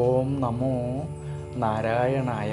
ഓം നമോ നാരായണായ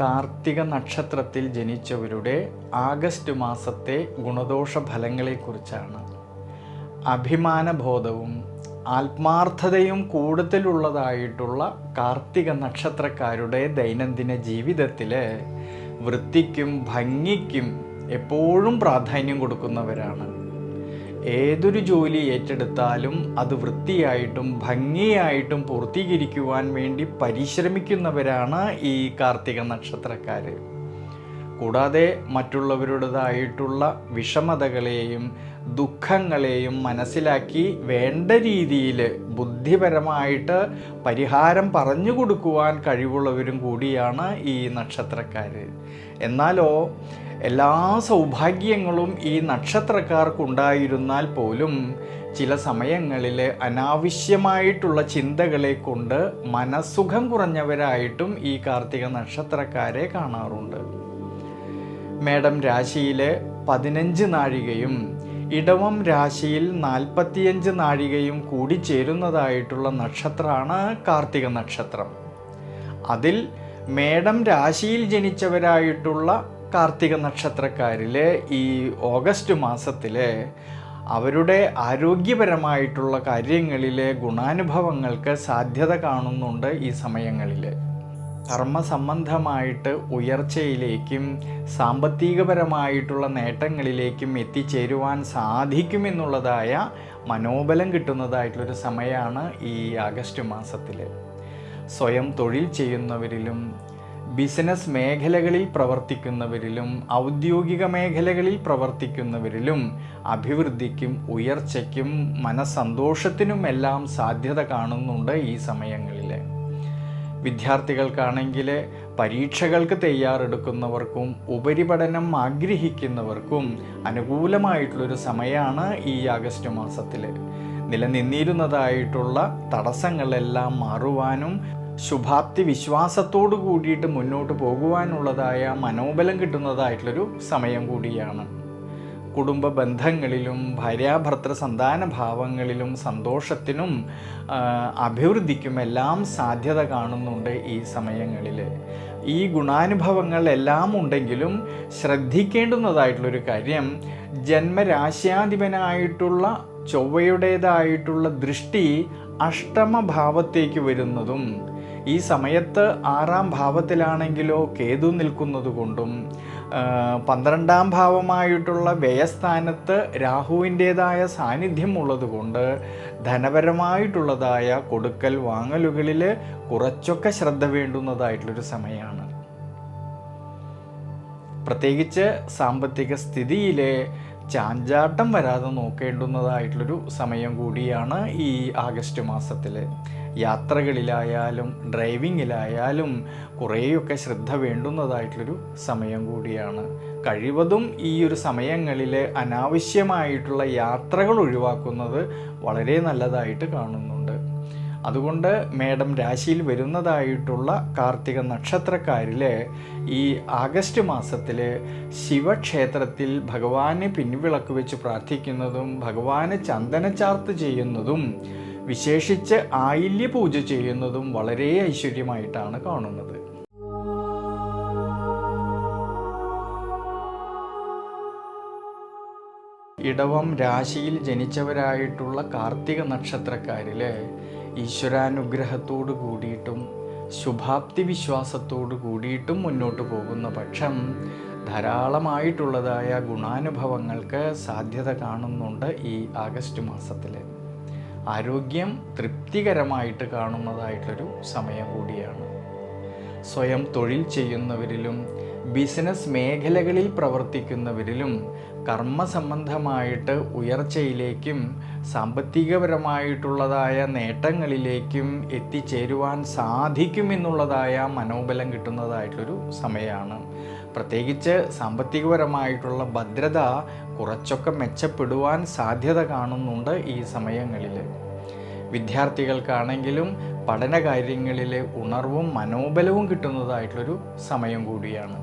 കാർത്തിക നക്ഷത്രത്തിൽ ജനിച്ചവരുടെ ആഗസ്റ്റ് മാസത്തെ ഗുണദോഷ ഫലങ്ങളെക്കുറിച്ചാണ്. അഭിമാനബോധവും ആത്മാർത്ഥതയും കൂടുതലുള്ളതായിട്ടുള്ള കാർത്തിക നക്ഷത്രക്കാരുടെ ദൈനംദിന ജീവിതത്തിൽ വൃത്തിക്കും ഭംഗിക്കും എപ്പോഴും പ്രാധാന്യം കൊടുക്കുന്നവരാണ്. ഏതൊരു ജോലി ഏറ്റെടുത്താലും അത് വൃത്തിയായിട്ടും ഭംഗിയായിട്ടും പൂർത്തീകരിക്കുവാൻ വേണ്ടി പരിശ്രമിക്കുന്നവരാണ് ഈ കാർത്തിക നക്ഷത്രക്കാർ കൂടാതെ മറ്റുള്ളവരുടേതായിട്ടുള്ള വിഷമതകളെയും ദുഃഖങ്ങളെയും മനസ്സിലാക്കി വേണ്ട രീതിയിൽ ബുദ്ധിപരമായിട്ട് പരിഹാരം പറഞ്ഞു കൊടുക്കുവാൻ കഴിവുള്ളവരും കൂടിയാണ് ഈ നക്ഷത്രക്കാർ എന്നാലോ എല്ലാ സൗഭാഗ്യങ്ങളും ഈ നക്ഷത്രക്കാർക്കുണ്ടായിരുന്നാൽ പോലും ചില സമയങ്ങളിൽ അനാവശ്യമായിട്ടുള്ള ചിന്തകളെ കൊണ്ട് മനസ്സുഖം കുറഞ്ഞവരായിട്ടും ഈ കാർത്തിക നക്ഷത്രക്കാരെ കാണാറുണ്ട്. മേഡം രാശിയിലെ പതിനഞ്ച് നാഴികയും ഇടവം രാശിയിൽ നാൽപ്പത്തിയഞ്ച് നാഴികയും കൂടി ചേരുന്നതായിട്ടുള്ള നക്ഷത്രമാണ് കാർത്തിക നക്ഷത്രം. അതിൽ മേടം രാശിയിൽ ജനിച്ചവരായിട്ടുള്ള കാർത്തിക നക്ഷത്രക്കാരിലെ ഈ ഓഗസ്റ്റ് മാസത്തിലെ അവരുടെ ആരോഗ്യപരമായിട്ടുള്ള കാര്യങ്ങളിലെ ഗുണാനുഭവങ്ങൾക്ക് സാധ്യത കാണുന്നുണ്ട് ഈ സമയങ്ങളിൽ കർമ്മസംബന്ധമായിട്ട് ഉയർച്ചയിലേക്കും സാമ്പത്തികപരമായിട്ടുള്ള നേട്ടങ്ങളിലേക്കും എത്തിച്ചേരുവാൻ സാധിക്കുമെന്നുള്ളതായ മനോബലം കിട്ടുന്നതായിട്ടുള്ളൊരു സമയമാണ് ഈ ആഗസ്റ്റ് മാസത്തിൽ സ്വയം തൊഴിൽ ചെയ്യുന്നവരിലും ബിസിനസ് മേഖലകളിൽ പ്രവർത്തിക്കുന്നവരിലും ഔദ്യോഗിക മേഖലകളിൽ പ്രവർത്തിക്കുന്നവരിലും അഭിവൃദ്ധിക്കും ഉയർച്ചയ്ക്കും മനസ്സന്തോഷത്തിനുമെല്ലാം സാധ്യത കാണുന്നുണ്ട് ഈ സമയങ്ങളിൽ. വിദ്യാർത്ഥികൾക്കാണെങ്കിൽ പരീക്ഷകൾക്ക് തയ്യാറെടുക്കുന്നവർക്കും ഉപരിപഠനം ആഗ്രഹിക്കുന്നവർക്കും അനുകൂലമായിട്ടുള്ളൊരു സമയമാണ് ഈ ആഗസ്റ്റ് മാസത്തിൽ നിലനിന്നിരുന്നതായിട്ടുള്ള തടസ്സങ്ങളെല്ലാം മാറുവാനും ശുഭാപ്തി വിശ്വാസത്തോടു കൂടിയിട്ട് മുന്നോട്ട് പോകുവാനുള്ളതായ മനോബലം കിട്ടുന്നതായിട്ടുള്ളൊരു സമയം കൂടിയാണ്. കുടുംബ ബന്ധങ്ങളിലും ഭാര്യാഭർത്തൃ സന്താന ഭാവങ്ങളിലും സന്തോഷത്തിനും അഭിവൃദ്ധിക്കും എല്ലാം സാധ്യത കാണുന്നുണ്ട് ഈ സമയങ്ങളിൽ ഈ ഗുണാനുഭവങ്ങൾ എല്ലാം ഉണ്ടെങ്കിലും ശ്രദ്ധിക്കേണ്ടുന്നതായിട്ടുള്ളൊരു കാര്യം ജന്മരാശ്യാധിപനായിട്ടുള്ള ചൊവ്വയുടേതായിട്ടുള്ള ദൃഷ്ടി അഷ്ടമഭാവത്തേക്ക് വരുന്നതും ഈ സമയത്ത് ആറാം ഭാവത്തിലാണെങ്കിലോ കേതു നിൽക്കുന്നത് കൊണ്ടും പന്ത്രണ്ടാം ഭാവമായിട്ടുള്ള വ്യയസ്ഥാനത്ത് രാഹുവിന്റേതായ സാന്നിധ്യം ഉള്ളതുകൊണ്ട് ധനപരമായിട്ടുള്ളതായ കൊടുക്കൽ വാങ്ങലുകളിൽ കുറച്ചൊക്കെ ശ്രദ്ധ വേണ്ടുന്നതായിട്ടുള്ളൊരു സമയമാണ്. പ്രത്യേകിച്ച് സാമ്പത്തിക സ്ഥിതിയിലെ ചാഞ്ചാട്ടം വരാതെ നോക്കേണ്ടുന്നതായിട്ടുള്ളൊരു സമയം കൂടിയാണ് ഈ ആഗസ്റ്റ് മാസത്തിൽ യാത്രകളിലായാലും ഡ്രൈവിങ്ങിലായാലും കുറേയൊക്കെ ശ്രദ്ധ വേണ്ടുന്നതായിട്ടുള്ളൊരു സമയം കൂടിയാണ്. കഴിവതും ഈ ഒരു സമയങ്ങളിൽ അനാവശ്യമായിട്ടുള്ള യാത്രകൾ ഒഴിവാക്കുന്നത് വളരെ നല്ലതായിട്ട് കാണുന്നുണ്ട്. അതുകൊണ്ട് മേഡം രാശിയിൽ വരുന്നതായിട്ടുള്ള കാർത്തിക നക്ഷത്രക്കാരിൽ ഈ ആഗസ്റ്റ് മാസത്തിൽ ശിവക്ഷേത്രത്തിൽ ഭഗവാനെ പിൻവിളക്ക് വെച്ച് പ്രാർത്ഥിക്കുന്നതും ഭഗവാന് ചന്ദനച്ചാർത്ത് ചെയ്യുന്നതും വിശേഷിച്ച് ആയില്യ പൂജ ചെയ്യുന്നതും വളരെ ഐശ്വര്യമായിട്ടാണ് കാണുന്നത്. ഇടവം രാശിയിൽ ജനിച്ചവരായിട്ടുള്ള കാർത്തിക നക്ഷത്രക്കാരിൽ ഈശ്വരാനുഗ്രഹത്തോട് കൂടിയിട്ടും ശുഭാപ്തി വിശ്വാസത്തോട് കൂടിയിട്ടും മുന്നോട്ട് പോകുന്ന പക്ഷം ധാരാളമായിട്ടുള്ളതായ ഗുണാനുഭവങ്ങൾക്ക് സാധ്യത കാണുന്നുണ്ട് ഈ ആഗസ്റ്റ് മാസത്തിൽ ആരോഗ്യം തൃപ്തികരമായിട്ട് കാണുന്നതായിട്ടൊരു സമയം കൂടിയാണ്. സ്വയം തൊഴിൽ ചെയ്യുന്നവരിലും ബിസിനസ് മേഖലകളിൽ പ്രവർത്തിക്കുന്നവരിലും കർമ്മസംബന്ധമായിട്ട് ഉയർച്ചയിലേക്കും സാമ്പത്തികപരമായിട്ടുള്ളതായ നേട്ടങ്ങളിലേക്കും എത്തിച്ചേരുവാൻ സാധിക്കുമെന്നുള്ളതായ മനോബലം കിട്ടുന്നതായിട്ടൊരു സമയമാണ് പ്രത്യേകിച്ച് സാമ്പത്തികപരമായിട്ടുള്ള ഭദ്രത കുറച്ചൊക്കെ മെച്ചപ്പെടുവാൻ സാധ്യത കാണുന്നുണ്ട് ഈ സമയങ്ങളിൽ വിദ്യാർത്ഥികൾക്കാണെങ്കിലും പഠന കാര്യങ്ങളിലെ ഉണർവും മനോബലവും കിട്ടുന്നതായിട്ടുള്ളൊരു സമയം കൂടിയാണ്.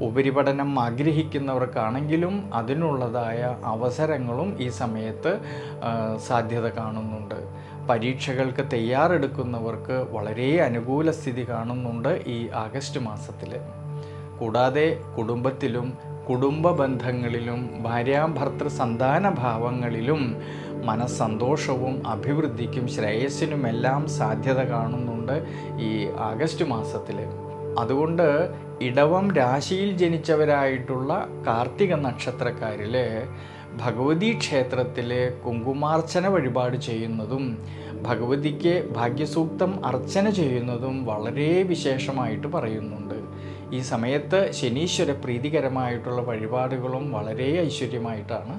ഉപരിപഠനം ആഗ്രഹിക്കുന്നവർക്കാണെങ്കിലും അതിനുള്ളതായ അവസരങ്ങളും ഈ സമയത്ത് സാധ്യത കാണുന്നുണ്ട്. പരീക്ഷകൾക്ക് തയ്യാറെടുക്കുന്നവർക്ക് വളരെ അനുകൂല സ്ഥിതി കാണുന്നുണ്ട് ഈ ആഗസ്റ്റ് മാസത്തിൽ കൂടാതെ കുടുംബത്തിലും കുടുംബ ബന്ധങ്ങളിലും ഭാര്യാഭർത്തൃ സന്താന ഭാവങ്ങളിലും മനസ്സന്തോഷവും അഭിവൃദ്ധിക്കും ശ്രേയസ്സിനുമെല്ലാം സാധ്യത കാണുന്നുണ്ട് ഈ ആഗസ്റ്റ് മാസത്തിൽ അതുകൊണ്ട് ഇടവം രാശിയിൽ ജനിച്ചവരായിട്ടുള്ള കാർത്തിക നക്ഷത്രക്കാരിലെ ഭഗവതി ക്ഷേത്രത്തിലെ കുങ്കുമാർച്ചന വഴിപാട് ചെയ്യുന്നതും ഭഗവതിക്ക് ഭാഗ്യസൂക്തം അർച്ചന ചെയ്യുന്നതും വളരെ വിശേഷമായിട്ട് പറയുന്നുണ്ട്. ഈ സമയത്ത് ശനീശ്വര പ്രീതികരമായിട്ടുള്ള വഴിപാടുകളും വളരെ ഐശ്വര്യമായിട്ടാണ്